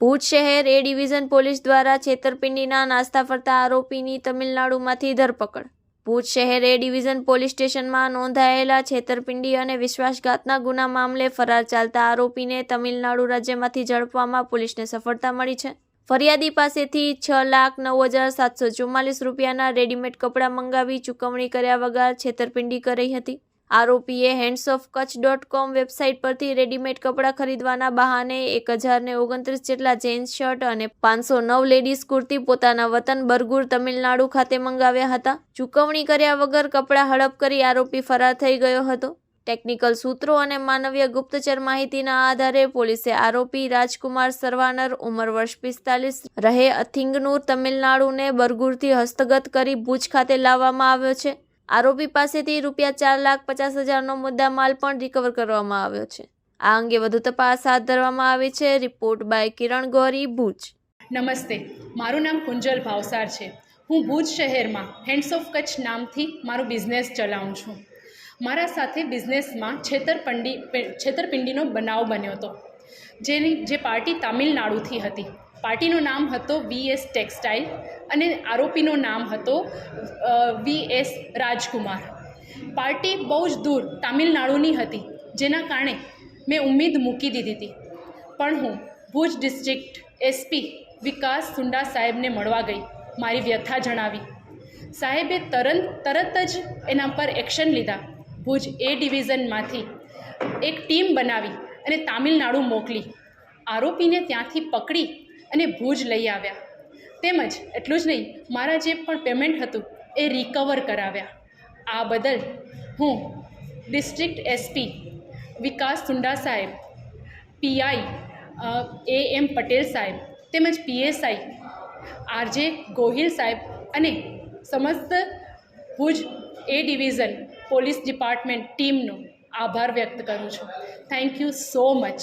ભુજ શહેર એ division police દ્વારા છેતરપિંડીના નાસ્તા ફરતા આરોપીની તમિલનાડુમાંથી ધરપકડ. ભુજ શહેર એ ડિવિઝન પોલીસ સ્ટેશનમાં નોંધાયેલા છેતરપિંડી અને વિશ્વાસઘાતના ગુના મામલે ફરાર ચાલતા આરોપીને તમિલનાડુ રાજ્યમાંથી ઝડપવામાં પોલીસને સફળતા મળી છે. ફરિયાદી પાસેથી છ લાખ નવ હજાર સાતસો ચુમ્માલીસ રૂપિયાના રેડીમેડ કપડાં મંગાવી ચૂકવણી કર્યા વગર છેતરપિંડી કરી હતી. આરોપીએ hands of Kutch dot com website પરથી રેડીમેડ કપડાં ખરીદવાના બહાને એક હજારને ઓગણત્રીસ જેટલા જેન્ટ્સ શર્ટ અને પાંચસો નવ લેડીઝ કુર્તી પોતાના વતન બરગુર તમિલનાડુ ખાતે મંગાવ્યા હતા. ચૂકવણી કર્યા વગર કપડાં હડપ કરી આરોપી ફરાર થઈ ગયો હતો. ટેકનિકલ સૂત્રો અને માનવીય ગુપ્તચર માહિતીના આધારે પોલીસે આરોપી રાજકુમાર સરવાનર ઉંમર વર્ષ પિસ્તાલીસ, રહે અથિંગનુર તમિલનાડુને બરગુરથી હસ્તગત કરી ભુજ ખાતે લાવવામાં આવ્યો છે. આરોપી પાસેથી રૂપિયા ચાર લાખ પચાસ હજારનો મુદ્દા માલ પણ રિકવર કરવામાં આવ્યો છે. આ અંગે વધુ તપાસ હાથ ધરવામાં આવી છે. રિપોર્ટ બાય કિરણ ગોરી, ભુજ. નમસ્તે. મારું નામ કુંજલ ભાવસાર છે. હું ભુજ શહેરમાં હેન્ડ્સ ઓફ કચ્છ નામથી મારું બિઝનેસ ચલાવું છું. મારા સાથે બિઝનેસમાં છેતરપિંડી છેતરપિંડીનો બનાવ બન્યો હતો. જેની, જે પાર્ટી તામિલનાડુથી હતી. પાર્ટીનું નામ હતો વીએસ ટેક્સટાઇલ અને આરોપીનું નામ હતો વીએસ રાજકુમાર. પાર્ટી બહુ જ દૂર તામિલનાડુની હતી, જેના કારણે મેં ઉમ્મીદ મૂકી દીધી હતી. પણ હું ભુજ ડિસ્ટ્રિક્ટ એસપી વિકાસ સુંડા સાહેબને મળવા ગઈ, મારી વ્યથા જણાવી. સાહેબે તરત તરત જ એના પર એક્શન લીધા. ભુજ એ ડિવિઝનમાંથી એક ટીમ બનાવી અને તામિલનાડુ મોકલી. આરોપીને ત્યાંથી પકડી અને ભુજ લઈ આવ્યા. તેમજ, એટલું જ નહીં, મારા જે પણ પેમેન્ટ હતું, એ રિકવર કરાવ્યા. આ બદલ હું ડિસ્ટ્રિક્ટ એસપી વિકાસ સુંડા સાહેબ પીઆઈ એ એમ પટેલ સાહેબ, તેમજ પીએસઆઈ આરજે ગોહિલ સાહેબ અને સમસ્ત Bhuj A division police department ટીમનો આભાર વ્યક્ત કરું છું. Thank you so much